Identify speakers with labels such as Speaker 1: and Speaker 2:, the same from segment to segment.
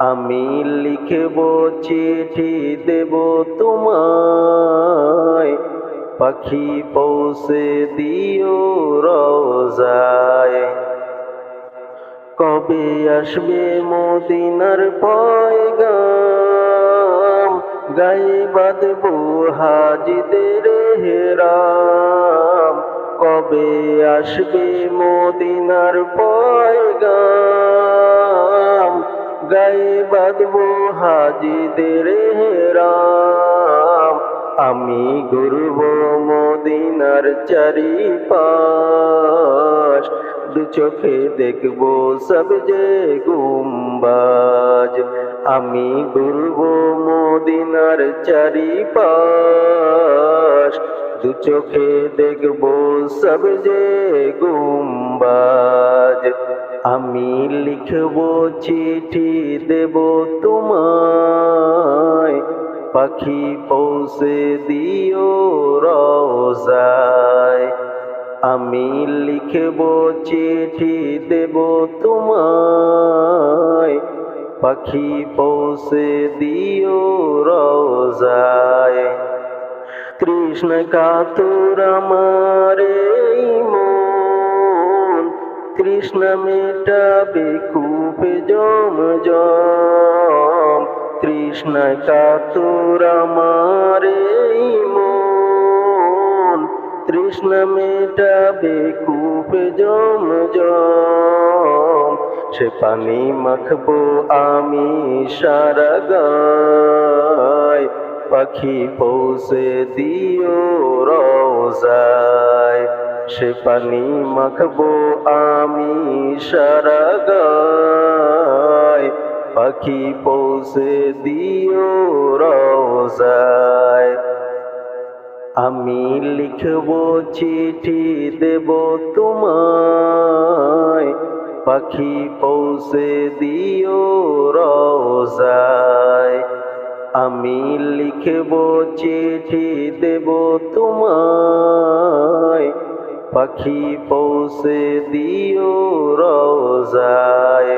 Speaker 1: আমি লিখব চিঠি দেব তোমায়। পাখি পৌঁছে দিও রোজায়। কবে আসবে মদিনার পয়গাম? গায়ে বাঁধব হাজিদের হেরাম। কবে আসবে মদিনার পয়গাম গায়ে বাঁধব হাজিদের হেরাম। আমি ঘুরব মদিনার চারিপাশ। দু চোখে দেখব সব যে গুম্বাজ। আমি ঘুরব মদিনার চারিপাশ। দু চোখে দেখব সব যে গুম্বাজ। আমি লিখব চিঠি দেব তোমায়। পাখি পৌঁছে দিও রোজায়। আমি লিখব চিঠি দেব তোমায়। পাখি পৌঁছে দিও রোজায়। কৃষ্ণ কাতুর আমারে কৃষ্ণ মেটাবে কূপে জম জম কৃষ্ণ কাতুর আমারে মন। কৃষ্ণ মেটাবে কূপে জম জম সে পানি মাখবো আমি সারা গায়। পাখি পৌঁছে দিও রোজায় সে পানি মাখবো আমি সারা গায়। পাখি পৌঁছে দিও রোজায় আমি লিখব চিঠি দেব তোমায়। পাখি পৌঁছে দিও রোজায় আমি লিখব চিঠি দেব তোমায়। পাখি পৌঁছে দিও রোজায়।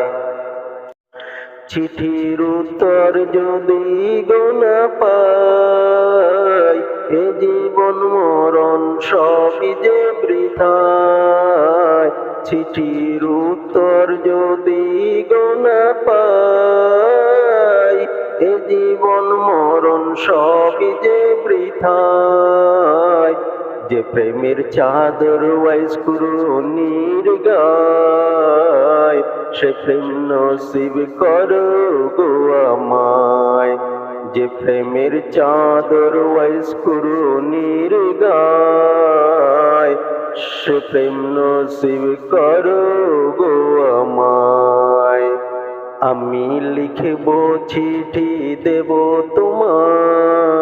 Speaker 1: চিঠির উত্তর যদি গোনা পাই, এ জীবন মরণ সবই যে বৃথায়। চিঠির উত্তর যদি গোনা পাই, এ জীবন মরণ সবই যে বৃথায়। যে প্রেমের চাদর ওয়াইস নির্গায় সে প্রেম নসিব করো গো আমায়। যে প্রেমের চাদর ওয়াইস নির্গায় সে প্রেম নসিব করো গো আমায়। আমি লিখব চিঠি দেব তোমায়।